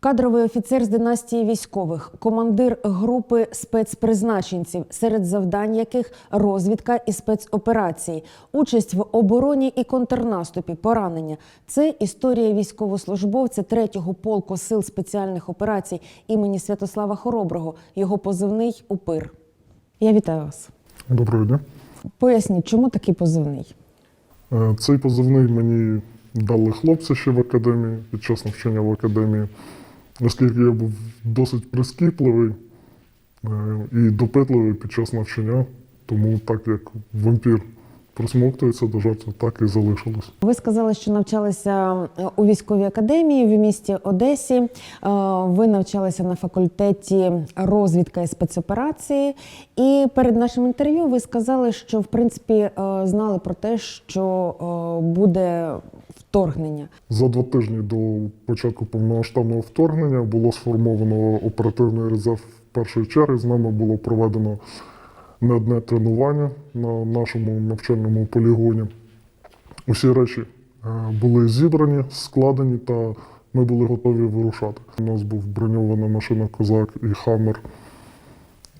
Кадровий офіцер з династії військових, командир групи спецпризначенців, серед завдань яких розвідка і спецоперації, участь в обороні і контрнаступі, поранення. Це історія військовослужбовця 3-го полку сил спеціальних операцій імені Святослава Хороброго. Його позивний УПИР. Я вітаю вас. Доброго дня. Поясніть, чому такий позивний? Е, Цей позивний мені дали хлопці ще в академії під час навчання в академії, оскільки я був досить прискіпливий е, і допитливий під час навчання, тому так як вампір присмоктується до жертви, так і залишилось. Ви сказали, що навчалися е, у військовій академії в місті Одесі. Е, Ви навчалися на факультеті розвідка і спецоперації. І перед нашим інтерв'ю ви сказали, що в принципі е, знали про те, що буде вторгнення. За два тижні до початку повномасштабного вторгнення було сформовано оперативний резерв першої черги. З нами було проведено не одне тренування на нашому навчальному полігоні. Усі речі е, були зібрані, складені, та ми були готові вирушати. У нас був броньована машина Козак і Хаммер,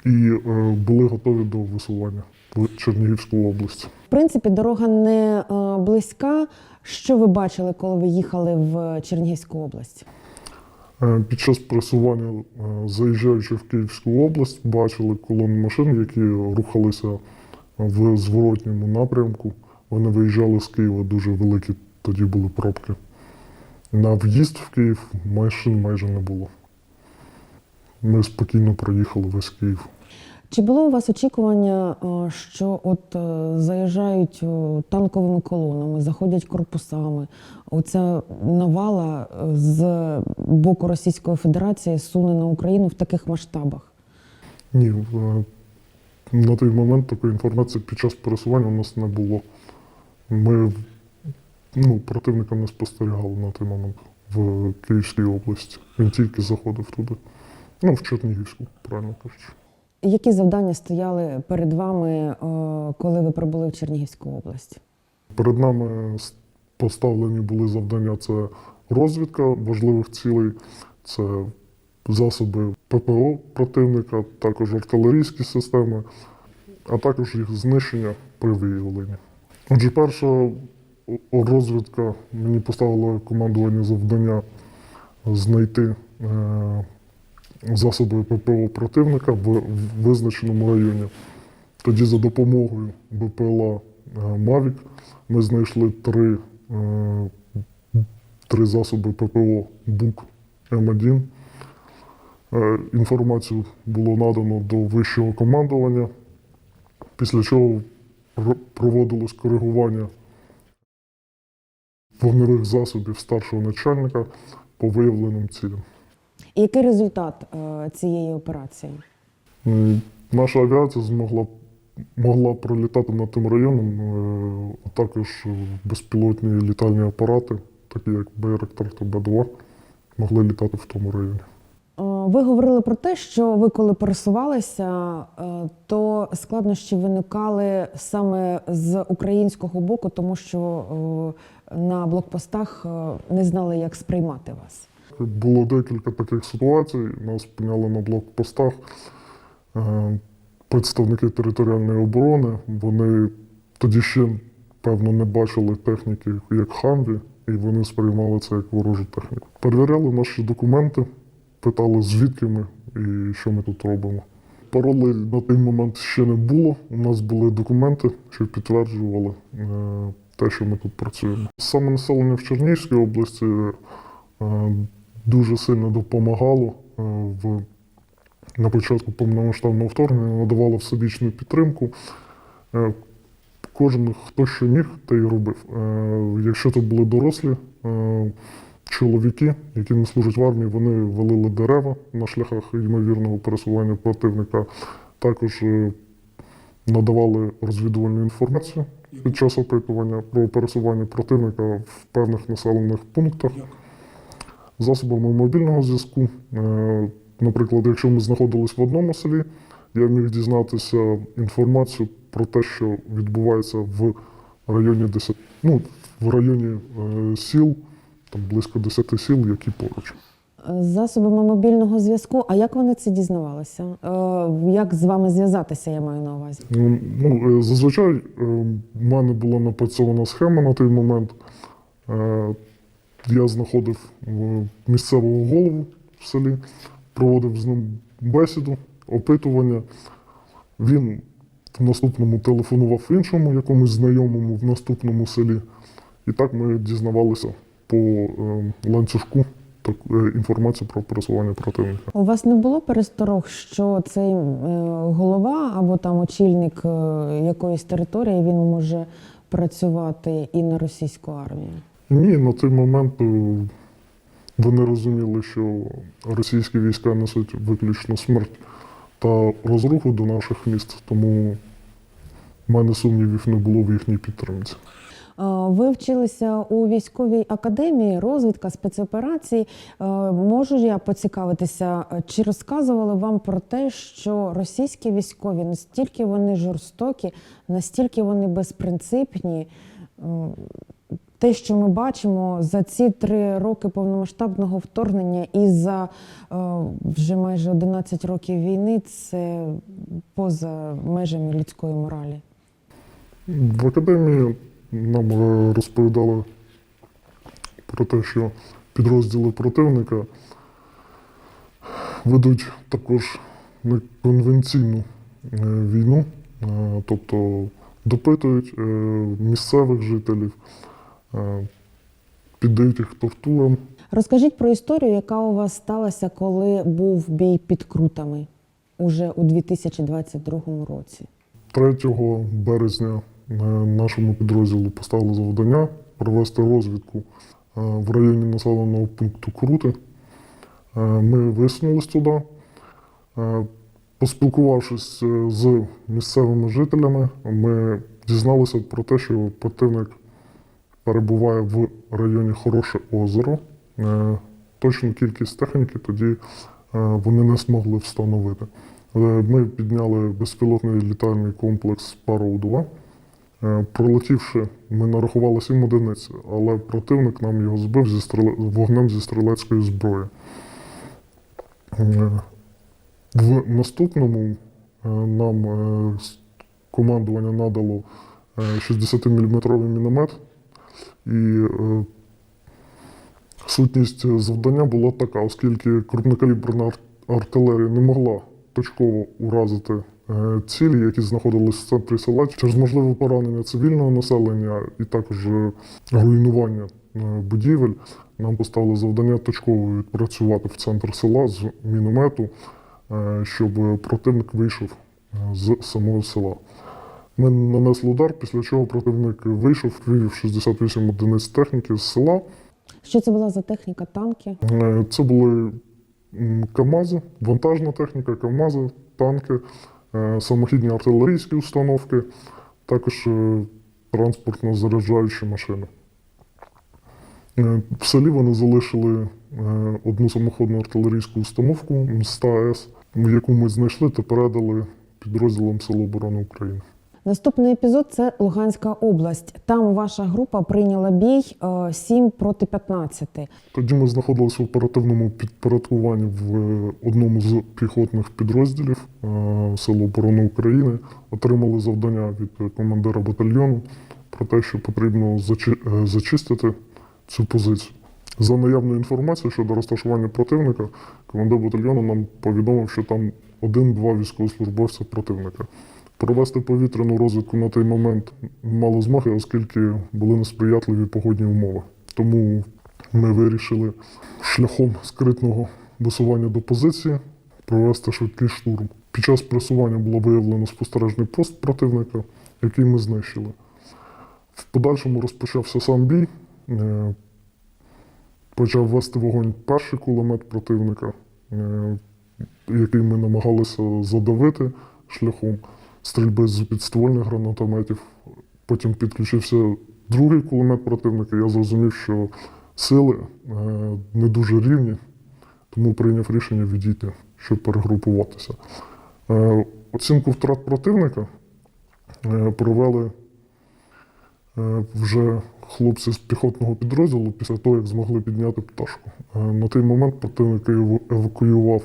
і е, були готові до висування в Чернігівську область. В принципі, дорога не е, близька. Що ви бачили, коли ви їхали в Чернігівську область? Е, Під час пресування, е, заїжджаючи в Київську область, бачили колони машин, які рухалися в зворотньому напрямку. Вони виїжджали з Києва, дуже великі тоді були пробки. На в'їзд в Київ машин майже не було. Ми спокійно проїхали весь Київ. Чи було у вас очікування, е, що от е, заїжджають е, танковими колонами, заходять корпусами? Оця навала з боку Російської Федерації суне на Україну в таких масштабах? Ні, на той момент такої інформації під час пересування у нас не було. Ми ну, противника не спостерігали на той момент в Київській області. Він тільки заходив туди. Ну, в Чернігівську, правильно кажучи. Які завдання стояли перед вами, е, коли ви прибули в Чернігівську область? Перед нами поставлені були завдання: це розвідка важливих цілей, це засоби ППО противника, також артилерійські системи, а також їх знищення при виявленні. Отже, перша розвідка мені поставила командування завдання знайти засоби ППО противника в в визначеному районі. Тоді за допомогою БПЛА е, Мавік ми знайшли три, е, три засоби ППО БУК М1. Е, Інформацію було надано до вищого командування, після чого проводилось коригування вогневих засобів старшого начальника по виявленим цілям. І який результат е, цієї операції? Наша авіація змогла могла пролітати над тим районом, е, а також е, безпілотні літальні апарати, такі як Байрактар та Б-2, могли літати в тому районі. Е, Ви говорили про те, що ви коли пересувалися, е, то складнощі виникали саме з українського боку, тому що е, на блокпостах е, не знали, як сприймати вас. Було декілька таких ситуацій. Нас спиняли на блокпостах. Е, Представники територіальної оборони, вони тоді ще, певно, не бачили техніки як Хамві, і вони сприймали це як ворожу техніку. Перевіряли наші документи, питали, звідки ми і що ми тут робимо. Паролей на той момент ще не було. У нас були документи, що підтверджували е, те, що ми тут працюємо. Саме населення в Чернігівській області е, дуже сильно допомагало е, в на початку повномасштабного вторгнення, надавало всебічну підтримку. Е, Кожен, хто що міг, те й робив. Е, Якщо це були дорослі чоловіки, які не служать в армії, вони валили дерева на шляхах ймовірного пересування противника. Також надавали розвідувальну інформацію під час опитування про пересування противника в певних населених пунктах засобами мобільного зв'язку. Е, Наприклад, якщо ми знаходились в одному селі, я міг дізнатися інформацію про те, що відбувається в районі 10, ну, в районі е, сіл, там близько 10 сіл, які поруч. З засобами мобільного зв'язку. А як вони це дізнавалися? Е, Як з вами зв'язатися, я маю на увазі? Ну, е, зазвичай е, в мене була напрацьована схема на той момент. Я знаходив е, місцевого голову в селі, проводив з ним бесіду, опитування. Він в наступному телефонував іншому якомусь знайомому в наступному селі. І так ми дізнавалися по е, ланцюжку так, е, інформацію про пересування противника. У вас не було пересторог, що цей голова або там очільник якоїсь території він може працювати і на російську армію? Ні, на той момент е, вони розуміли, що російські війська несуть виключно смерть та розруху до наших міст, тому в мене сумнівів не було в їхній підтримці. Е, Ви вчилися у військовій академії розвідка спецоперацій. Е, Можу я поцікавитися, чи розказували вам про те, що російські військові настільки вони жорстокі, настільки вони безпринципні? Те, що ми бачимо за ці три роки повномасштабного вторгнення і за е, вже майже 11 років війни, це поза межами людської моралі. В академії нам е, розповідали про те, що підрозділи противника ведуть також неконвенційну е, війну, е, тобто допитують місцевих жителів, піддають їх тортурам. Розкажіть про історію, яка у вас сталася, коли був бій під крутами уже у 2022 році. 3 березня е, нашому підрозділу поставили завдання провести розвідку е, в районі населеного пункту Крути. Е, Ми висунулись туди. Е, Поспілкувавшись е, з місцевими жителями, ми дізналися про те, що противник перебуває в районі Хороше озеро. Е, Точну кількість техніки тоді е, вони не змогли встановити. Е, Ми підняли безпілотний літальний комплекс Пароу-2. Е, Пролетівши, ми нарахували сім одиниць, але противник нам його збив зі стріле... вогнем зі стрілецької зброї. В наступному нам командування надало 60-мм міномет, і е, сутність завдання була така, оскільки крупнокаліберна артилерія не могла точково уразити е, цілі, які знаходились в центрі села, через можливе поранення цивільного населення і також е, руйнування будівель, нам поставили завдання точково відпрацювати в центр села з міномету, щоб противник вийшов з самого села. Ми нанесли удар, після чого противник вийшов, вивів 68 одиниць техніки з села. Що це була за техніка? Танки? Е, Це були КАМАЗи, вантажна техніка, КАМАЗи, танки, е, самохідні артилерійські установки, також е, транспортно-заряджаючі машини. Е, В селі вони залишили одну самоходну артилерійську установку МСТА-С, яку ми знайшли та передали підрозділам Сил оборони України. Наступний епізод це Луганська область. Там ваша група прийняла бій е, 7 проти 15. Тоді ми знаходилися в оперативному підпорядкуванні в е, одному з піхотних підрозділів е, Сил оборони України. Отримали завдання від е, командира батальйону про те, що потрібно зачи- е, зачистити цю позицію. За наявною інформацією щодо розташування противника, командир батальйону нам повідомив, що там один-два військовослужбовця противника. Провести повітряну розвідку на той момент мало змоги, оскільки були несприятливі погодні умови. Тому ми вирішили шляхом скритного висування до позиції провести швидкий штурм. Під час пресування було виявлено спостережний пост противника, який ми знищили. В подальшому розпочався сам бій. Е, Почав вести вогонь перший кулемет противника, е, який ми намагалися задавити шляхом стрільби з підствольних гранатометів. Потім підключився другий кулемет противника. Я зрозумів, що сили е, не дуже рівні, тому прийняв рішення відійти, щоб перегрупуватися. Е, Оцінку втрат противника е, провели вже хлопці з піхотного підрозділу після того, як змогли підняти пташку. На той момент противник евакуював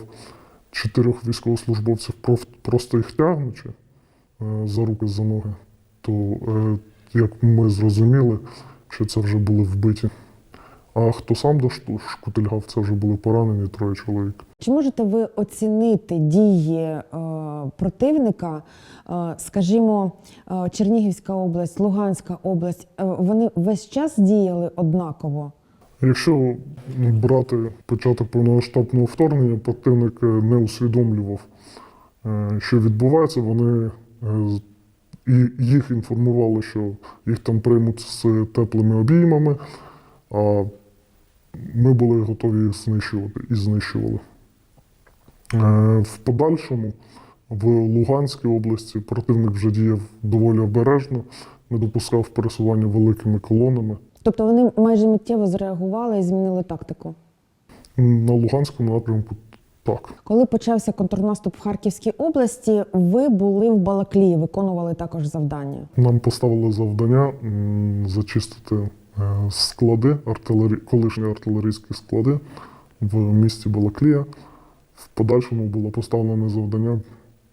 чотирьох військовослужбовців просто їх тягнучи за руки за ноги. То, е, як ми зрозуміли, що це вже були вбиті. А хто сам дошкутильгав, це вже були поранені троє чоловік. Чи можете ви оцінити дії е, противника? Е, скажімо, е, Чернігівська область, Луганська область, е, вони весь час діяли однаково? Якщо брати початок повномасштабного вторгнення, противник е, не усвідомлював, е, що відбувається. Вони е, і їх інформували, що їх там приймуть з теплими обіймами, а ми були готові їх знищувати і знищували. Е, В подальшому в Луганській області противник вже діяв доволі обережно, не допускав пересування великими колонами. Тобто вони майже миттєво зреагували і змінили тактику. На Луганському напрямку так. Коли почався контрнаступ в Харківській області, ви були в Балаклії, виконували також завдання. Нам поставили завдання зачистити е, склади, артилері... колишні артилерійські склади в місті Балаклія. В подальшому було поставлене завдання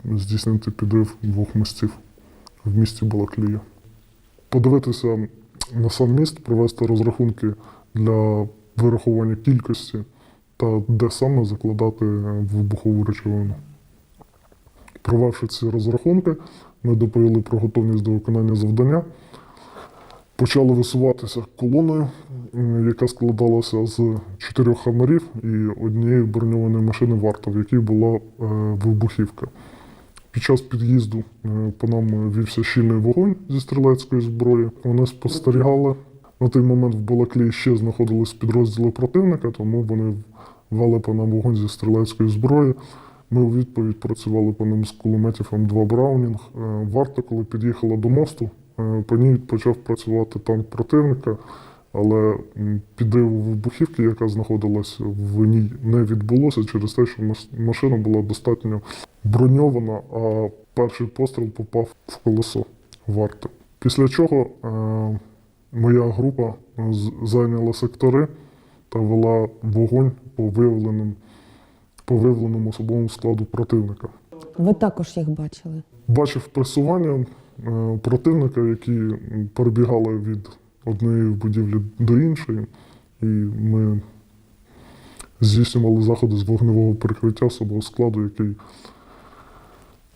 здійснити підрив двох мостів в місті Балаклія. Подивитися на сам міст, провести розрахунки для вирахування кількості та де саме закладати вибухову речовину. Провівши ці розрахунки, ми доповіли про готовність до виконання завдання. Почали висуватися колоною, яка складалася з чотирьох хамарів і однієї броньованої машини варта, в якій була е, вибухівка. Під час під'їзду е, по нам вівся щільний вогонь зі стрілецької зброї. Вони спостерігали. На той момент в Балаклії ще знаходились підрозділи противника, тому вони вели по нам вогонь зі стрілецької зброї. Ми у відповідь працювали по ним з кулеметів М2 Браунінг. Е, Варта, коли під'їхала до мосту, е, по ній почав працювати танк противника, але підриву вибухівки, яка знаходилась в ній, не відбулося через те, що машина була достатньо броньована, а перший постріл попав в колесо варти. Після чого е, моя група зайняла сектори та вела вогонь по виявленим по виявленому особовому складу противника. Ви також їх бачили. Бачив пресування е, противника, які перебігали від однієї будівлі до іншої, і ми здійснювали заходи з вогневого прикриття особового складу, який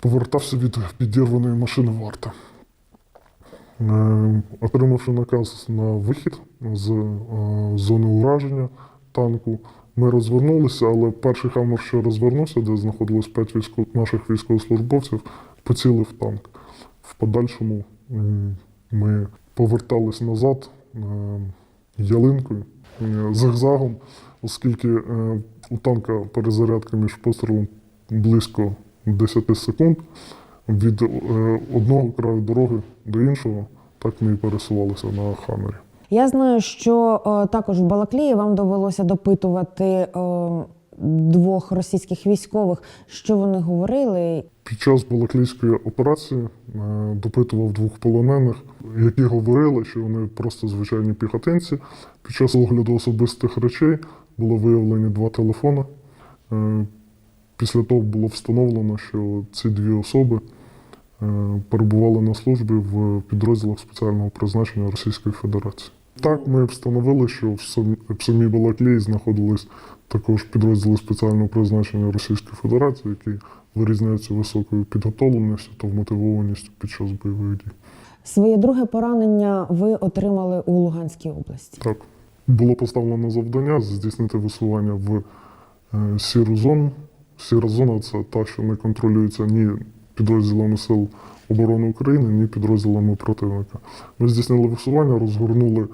повертався від підірваної машини варта. Е, Отримавши наказ на вихід з е, зони ураження танку, ми розвернулися, але перший хамер, що розвернувся, де знаходилось п'ять військо... наших військовослужбовців, поцілив танк. В подальшому ми повертались назад е, ялинкою, зигзагом, оскільки у танка перезарядка між пострілом близько 10 секунд. Від е, одного краю дороги до іншого так ми і пересувалися на хамері. Я знаю, що е, також в Балаклії вам довелося допитувати е, двох російських військових, що вони говорили. Під час Балаклійської операції е, допитував двох полонених, які говорили, що вони просто звичайні піхотинці. Під час огляду особистих речей було виявлені два телефони. Е, Після того було встановлено, що ці дві особи е, перебували на службі в підрозділах спеціального призначення Російської Федерації. Так, ми встановили, що в самій Балаклії знаходились також підрозділи спеціального призначення Російської Федерації, які вирізняються високою підготовленістю та вмотивованістю під час бойових дій. Своє друге поранення ви отримали у Луганській області. Так, було поставлено завдання здійснити висування в е, сіру зону. Сіра зона це та, що не контролюється ні підрозділами Сил оборони України, ні підрозділами противника. Ми здійснили висування, розгорнули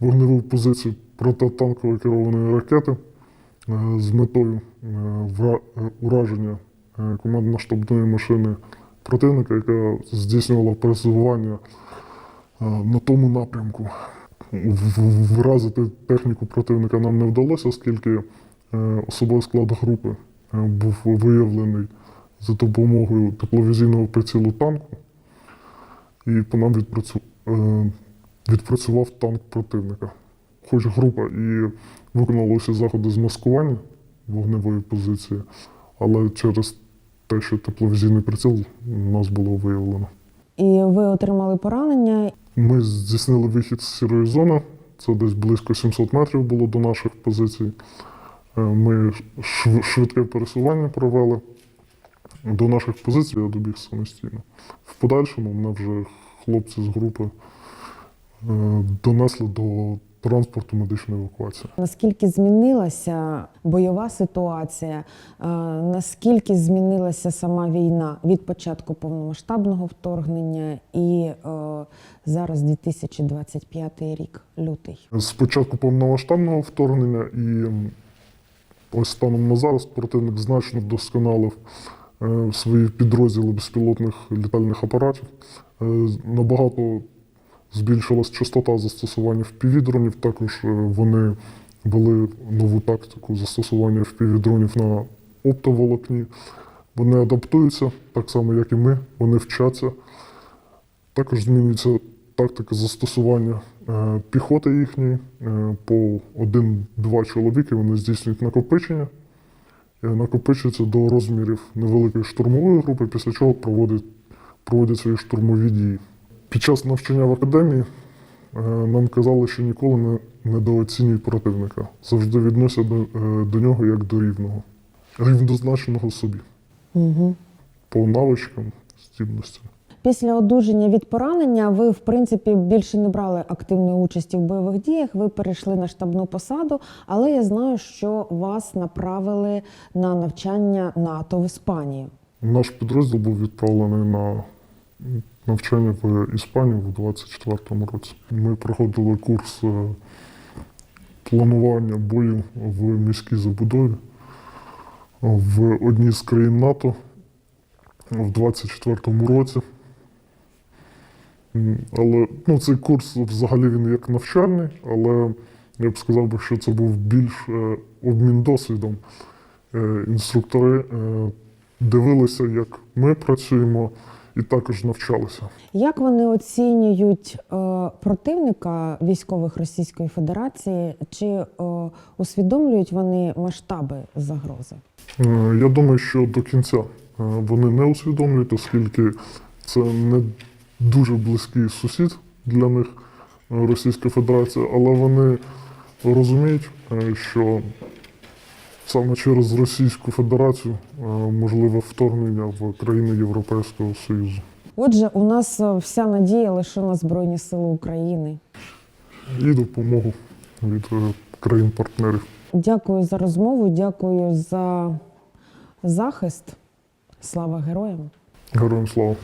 вогневу позицію протитанкової керованої ракети е, з метою е, е, ураження командно-штабної машини противника, яка здійснювала пресування е, на тому напрямку. Вразити техніку противника нам не вдалося, оскільки особовий склад групи був виявлений за допомогою тепловізійного прицілу танку, і по нам відпрацю... е, відпрацював танк противника. Хоч група і виконала усі заходи з маскування вогневої позиції, але через те, що тепловізійний приціл нас було виявлено. І ви отримали поранення. Ми здійснили вихід з сірої зони. Це десь близько 700 метрів було до наших позицій. Е, Ми швидке пересування провели. До наших позицій я добіг самостійно. В подальшому мене вже хлопці з групи е, донесли до транспорту медичної евакуації. Наскільки змінилася бойова ситуація? е, Наскільки змінилася сама війна від початку повномасштабного вторгнення і зараз 2025 рік, лютий? З початку повномасштабного вторгнення і ось станом на зараз противник значно вдосконалив е, свої підрозділи безпілотних літальних апаратів. Е, Набагато збільшилась частота застосування впівдронів. Також е, вони ввели нову тактику застосування впівдронів на оптоволокні. Вони адаптуються так само, як і ми. Вони вчаться. Також змінюється тактика застосування е, піхоти їхньої. Е, по один-два чоловіки вони здійснюють накопичення. Е, накопичуються до розмірів невеликої штурмової групи, після чого проводять, проводять свої штурмові дії. Під час навчання в академії нам казали, що ніколи не недооцінюй противника. Завжди відносять до, до нього як до рівного, рівнозначеного собі Угу. по навичкам, здібностям. Після одужання від поранення ви, в принципі, більше не брали активної участі в бойових діях. Ви перейшли на штабну посаду, але я знаю, що вас направили на навчання НАТО в Іспанію. Наш підрозділ був відправлений на навчання в Іспанію в 24-му році. Ми проходили курс е, планування бою в міській забудові в одній з країн НАТО в 24-му році. Але ну, цей курс взагалі він як навчальний, але я б сказав би, що це був більш е, обмін досвідом. Е, Інструктори е, дивилися, як ми працюємо, і також навчалися. Як вони оцінюють противника військових Російської Федерації? Чи усвідомлюють вони масштаби загрози? Я думаю, що до кінця вони не усвідомлюють, оскільки це не дуже близький сусід для них е, Російська Федерація, але вони розуміють, е, що саме через Російську Федерацію е, можливе вторгнення в країни Європейського Союзу. Отже, у нас вся надія лише на Збройні Сили України. І допомогу від країн-партнерів. Дякую за розмову, дякую за захист. Слава героям! Героям слава!